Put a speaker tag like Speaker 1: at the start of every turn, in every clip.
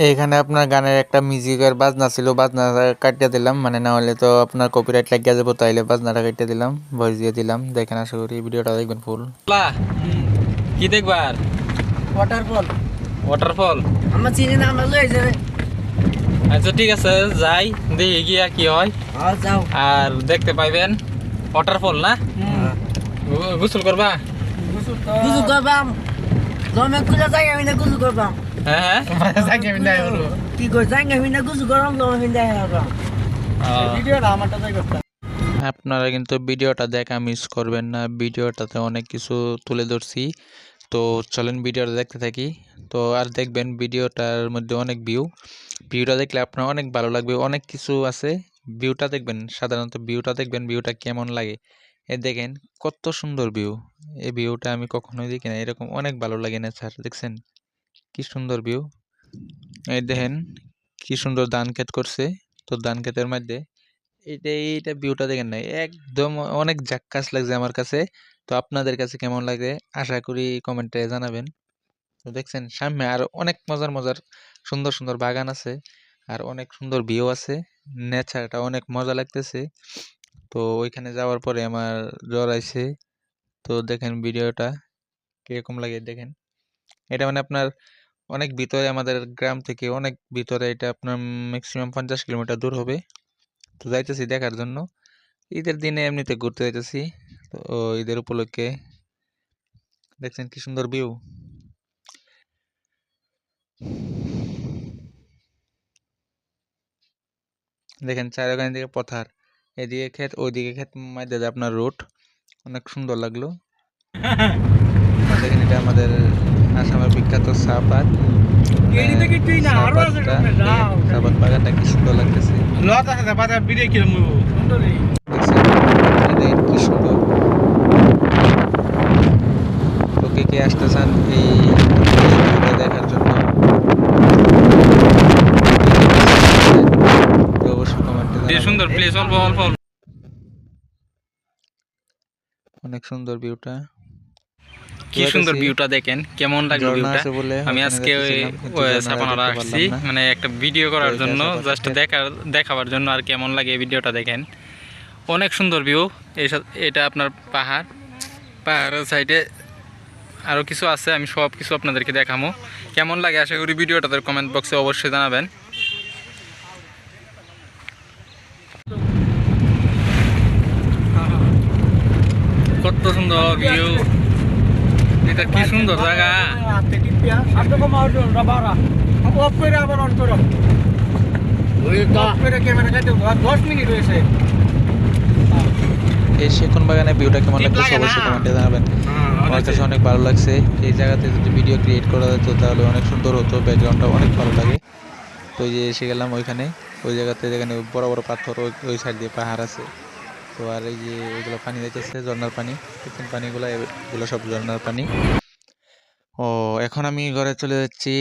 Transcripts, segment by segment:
Speaker 1: এইখানে আপনার গানের একটা মিউজিকের বাজনা ছিল বাজনাটা কাটিয়ে দিলাম। মানে না হলে তো আপনার কপিরাইট লাগিয়ে যাব তাইলে বাজনাটা কাটিয়ে দিলাম ভয়েস দিয়ে দিলাম। দেখেন আশা করি ভিডিওটা দেখবেন ফুল
Speaker 2: কি দেখবার
Speaker 3: ওয়াটারফল
Speaker 2: ওয়াটারফল
Speaker 3: আমার চিনি না আমরা লই যাবে
Speaker 2: আচ্ছা ঠিক আছে যাই। দেখি গিয়া কি হয়।
Speaker 3: আর যাও।
Speaker 2: আর দেখতে পাইবেন ওয়াটারফল না? গোসল করবা?
Speaker 3: গুজু করবাম। জমে খুলে যাই আমি না গুজু করবাম।
Speaker 2: হ্যাঁ।
Speaker 1: আপনারা কিন্তু ভিডিওটা দেখা মিস করবেন না। ভিডিওটাতে অনেক কিছু তুলে ধরছি। তো চলেন ভিডিওটা দেখতে থাকি। তো আর দেখবেন ভিডিওটার মধ্যে অনেক ভিউ ভিউটা দেখলে আপনার অনেক ভালো লাগবে। অনেক কিছু আছে। ভিউটা দেখবেন, সাধারণত ভিউটা দেখবেন ভিউটা কেমন লাগে। এ দেখেন কত সুন্দর ভিউ এই ভিউটা আমি কখনোই দেখি না এরকম অনেক ভালো লাগে না স্যার দেখছেন? কি সুন্দর ভিউ এই দেখেন, কি সুন্দর ধান ক্ষেত করছে, তো ধান ক্ষেতের মধ্যে এইটা এইটা ভিউটা দেখেন না একদম অনেক জাক্কাস লাগছে আমার কাছে। তো আপনাদের কাছে কেমন লাগে আশা করি কমেন্টে জানাবেন। তো দেখছেন, সামনে আর অনেক মজার মজার সুন্দর সুন্দর বাগান আছে আর অনেক সুন্দর ভিউ আছে। নেচারটা অনেক মজা লাগতেছে। তো ওইখানে যাওয়ার পরে আমার জ্বর আইছে। তো দেখেন ভিডিওটা কীরকম লাগে দেখেন। এটা মানে আপনার অনেক ভিতরে আমাদের গ্রাম থেকে অনেক ভিতরে এটা আপনার ম্যাক্সিমাম পঞ্চাশ কিলোমিটার দূর হবে। তো যাইতেছি দেখার জন্য। ঈদের দিনে এমনিতে ঘুরতে যাইতেছি। তো ঈদের উপলক্ষে দেখছেন কি সুন্দর ভিউ দেখেন চারোখান দিকে পথার। এদিকে ক্ষেত ওইদিকে ক্ষেত মাঝে আপনার রোড। অনেক সুন্দর লাগল। দেখেন এটা আমাদের আসামের বিখ্যাত চাপাত চাপাতটা চাপাত বাগানটা কি সুন্দর লাগতেছে। কি সুন্দর। তো কে কে আসতে চান এই দেখার জন্য?
Speaker 2: সুন্দর প্লেস অল্প অল্প।
Speaker 1: অনেক সুন্দর ভিউটা
Speaker 2: কি সুন্দর ভিউটা দেখেন কেমন লাগল ভিউটা আমি আজকে ওই ছাপানোরা আসছি মানে একটা ভিডিও করার জন্য জাস্ট দেখার দেখাবার জন্য আর কেমন লাগে এই ভিডিওটা দেখেন। অনেক সুন্দর ভিউ এটা আপনার পাহাড়। পাহাড়ের সাইডে আরও কিছু আছে আমি সব কিছু আপনাদেরকে দেখাবো কেমন লাগে আশা করি ভিডিওটাতে কমেন্ট বক্সে অবশ্যই জানাবেন। কত সুন্দর ভিউ এটা কি সুন্দর জায়গা?
Speaker 1: এই সেগুন বাগানের ভিউটা কেমন লাগতেছে অবশ্যই কমেন্টে জানাবেন। আমার কাছে অনেক ভালো লাগছে। এই জায়গাতে যদি ভিডিও ক্রিয়েট করা যেত তাহলে অনেক সুন্দর হতো ব্যাকগ্রাউন্ডটা অনেক ভালো লাগে। তো এই যে এসে গেলাম ওইখানে। ওই জায়গাতে যেখানে বড় বড় পাথর ওই সাইড দিয়ে পাহাড় আছে। তো আর এই যে এগুলো পানি দিতেছে ঝর্নার পানি টিফিন পানিগুলো এগুলো সব ঝর্নার পানি। ও, এখন আমি ঘরে চলে যাচ্ছি।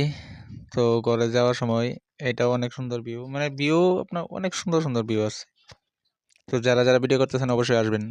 Speaker 1: তো ঘরে যাওয়ার সময় এটাও অনেক সুন্দর ভিউ মানে ভিউ আপনার অনেক সুন্দর সুন্দর ভিউ আছে। তো যারা যারা ভিডিও করতেছেন অবশ্যই আসবেন।